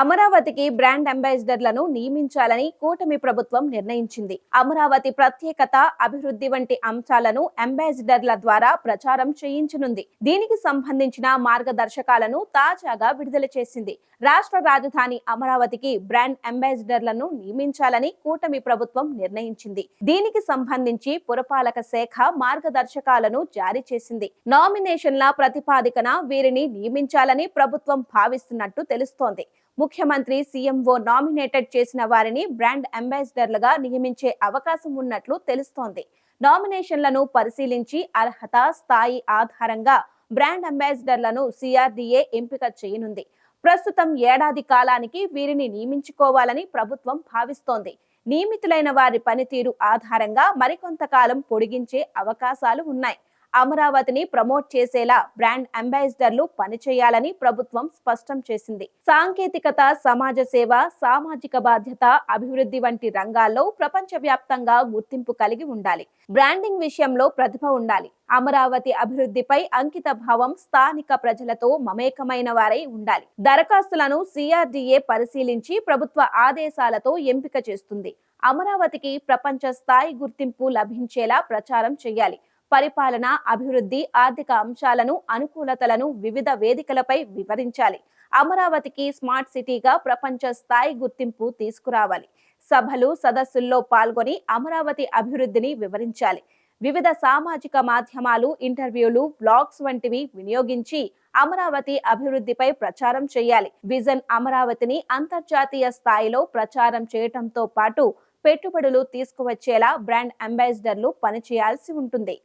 అమరావతికి బ్రాండ్ అంబాసిడర్లను నియమించాలని కూటమి ప్రభుత్వం నిర్ణయించింది. అమరావతి ప్రత్యేకత అభివృద్ధి వంటి అంశాలను అంబాసిడర్ల ద్వారా ప్రచారం చేయించనుంది. దీనికి సంబంధించిన మార్గదర్శకాలను తాజాగా విడుదల చేసింది. రాష్ట్ర రాజధాని అమరావతికి బ్రాండ్ అంబాసిడర్లను నియమించాలని కూటమి ప్రభుత్వం నిర్ణయించింది. దీనికి సంబంధించి పురపాలక శాఖ మార్గదర్శకాలను జారీ చేసింది. నామినేషన్ల ప్రతిపాదికన వీరిని నియమించాలని ప్రభుత్వం భావిస్తున్నట్టు తెలుస్తోంది. ముఖ్యమంత్రి సీఎంఓ నామినేటెడ్ చేసిన వారిని బ్రాండ్ అంబాసిడర్లుగా నియమించే అవకాశం ఉన్నట్లు తెలుస్తోంది. నామినేషన్లను పరిశీలించి అర్హత స్థాయి ఆధారంగా బ్రాండ్ అంబాసిడర్లను సిఆర్డీఏ ఎంపిక చేయనుంది. ప్రస్తుతం ఏడాది కాలానికి వీరిని నియమించుకోవాలని ప్రభుత్వం భావిస్తోంది. నియమితులైన వారి పనితీరు ఆధారంగా మరికొంతకాలం పొడిగించే అవకాశాలు ఉన్నాయి. అమరావతిని ప్రమోట్ చేసేలా బ్రాండ్ అంబాసిడర్లు పనిచేయాలని ప్రభుత్వం స్పష్టం చేసింది. సాంకేతికత సమాజ సేవ సామాజిక బాధ్యత అభివృద్ధి వంటి రంగాల్లో ప్రపంచవ్యాప్తంగా గుర్తింపు కలిగి ఉండాలి. బ్రాండింగ్ విషయంలో ప్రతిభ ఉండాలి. అమరావతి అభివృద్ధిపై అంకిత భావం స్థానిక ప్రజలతో మమేకమైన వారై ఉండాలి. దరఖాస్తులను సిఆర్డీఏ పరిశీలించి ప్రభుత్వ ఆదేశాలతో ఎంపిక చేస్తుంది. అమరావతికి ప్రపంచ స్థాయి గుర్తింపు లభించేలా ప్రచారం చేయాలి. పరిపాలన అభివృద్ధి ఆర్థిక అంశాలను అనుకూలతలను వివిధ వేదికలపై వివరించాలి. అమరావతికి స్మార్ట్ సిటీగా ప్రపంచ స్థాయి గుర్తింపు తీసుకురావాలి. సభలు సదస్సుల్లో పాల్గొని అమరావతి అభివృద్ధిని వివరించాలి. వివిధ సామాజిక మాధ్యమాలు ఇంటర్వ్యూలు బ్లాగ్స్ వంటివి వినియోగించి అమరావతి అభివృద్ధిపై ప్రచారం చేయాలి. విజన్ అమరావతిని అంతర్జాతీయ స్థాయిలో ప్రచారం చేయటంతో పాటు పెట్టుబడులు తీసుకువచ్చేలా బ్రాండ్ అంబాసిడర్లు పనిచేయాల్సి ఉంటుంది.